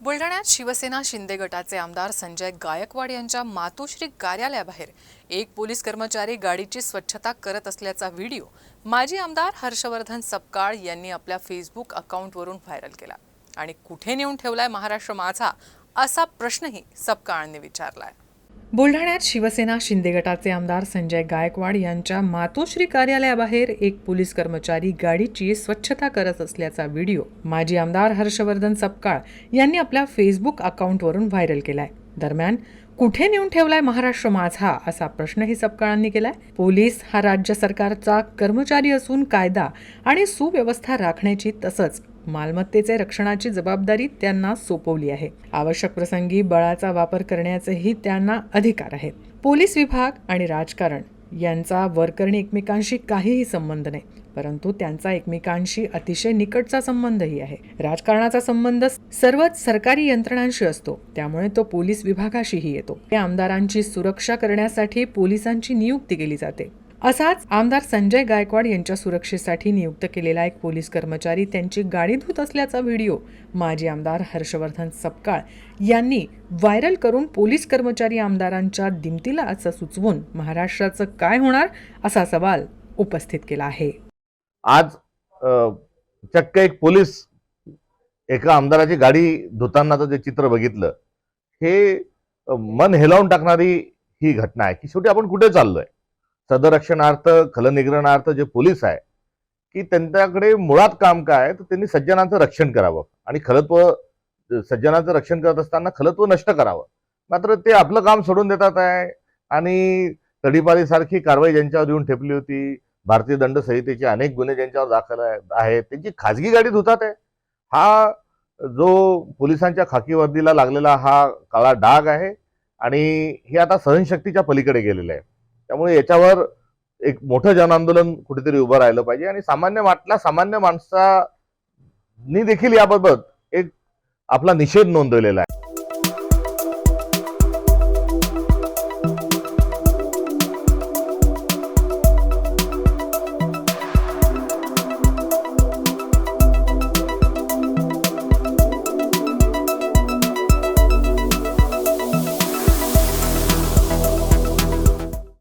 बुलढाण्यात शिवसेना शिंदे गटाचे आमदार संजय गायकवाड यांच्या मातोश्री कार्यालयाबाहेर एक पोलीस कर्मचारी गाडीची स्वच्छता करत असल्याचा व्हिडिओ माजी आमदार हर्षवर्धन सपकाळ यांनी आपल्या फेसबुक अकाउंटवरून व्हायरल केला. आणि कुठे नेऊन ठेवलाय महाराष्ट्र माझा असा प्रश्नही सपकाळने विचारलाय. बुलढाण्यात शिवसेना शिंदे गटाचे आमदार संजय गायकवाड यांच्या मातोश्री कार्यालयाबाहेर एक पोलीस कर्मचारी गाडीची स्वच्छता करत असल्याचा व्हिडिओ माजी आमदार हर्षवर्धन सपकाळ यांनी आपल्या फेसबुक अकाउंटवरून व्हायरल केलाय. दरम्यान कुठे नेऊन ठेवलाय महाराष्ट्र माझा असा प्रश्नही सपकाळांनी केलाय. पोलीस हा राज्य सरकारचा कर्मचारी असून कायदा आणि सुव्यवस्था राखण्याची तसंच मालमत्तेचे रक्षणाची जबाबदारी त्यांना सोपवली आहे. आवश्यक प्रसंगी बळाचा वापर करण्याचेही त्यांना अधिकार आहेत. पोलीस विभाग आणि राजकारण यांचा वरकरणी एकमेकांशी काहीही संबंध नाही परंतु त्यांचा एकमेकांशी अतिशय निकटचा संबंधही आहे. राजकारणाचा संबंध सर्वच सरकारी यंत्रणांशी असतो त्यामुळे तो पोलीस विभागाशीही येतो. या आमदारांची सुरक्षा करण्यासाठी पोलिसांची नियुक्ती केली जाते. असाच आमदार संजय गायकवाड यांच्या सुरक्षेसाठी नियुक्त केलेला एक पोलीस कर्मचारी त्यांची गाडी धुत असल्याचा व्हिडिओ माजी आमदार हर्षवर्धन सपकाळ यांनी व्हायरल करून पोलीस कर्मचारी आमदारांच्या दिमतीला असं सुचवून महाराष्ट्राचं काय होणार असा सवाल उपस्थित केला आहे. आज चक्क एक पोलीस एका आमदाराची गाडी धुतानाचं जे चित्र बघितलं हे मन हेलावून टाकणारी ही घटना आहे की शेवटी आपण कुठे चाललोय? सदरक्षणार्थ खलनिग्रहणार्थ जे पोलीस आहे की त्यांच्याकडे मुळात काम काय आहे तर त्यांनी सज्जनांचं रक्षण करावं. आणि खलत्व सज्जनांचं रक्षण करत असताना खलत्व नष्ट करावं. मात्र ते आपलं काम सोडून देतात आहे. आणि तडीपारीसारखी कारवाई ज्यांच्यावर येऊन ठेपली होती भारतीय दंड संहितेचे अनेक गुन्हे ज्यांच्यावर दाखल आहेत त्यांची खाजगी गाडी धुतात आहे. हा जो पोलिसांच्या खाकीवर्दीला लागलेला हा काळा डाग आहे आणि हे आता सहनशक्तीच्या पलीकडे गेलेलं आहे. त्यामुळे याच्यावर एक मोठं जनआंदोलन कुठेतरी उभं राहिलं पाहिजे. आणि सामान्य वाटला सामान्य माणसानी देखील याबाबत एक आपला निषेध नोंदवलेला आहे.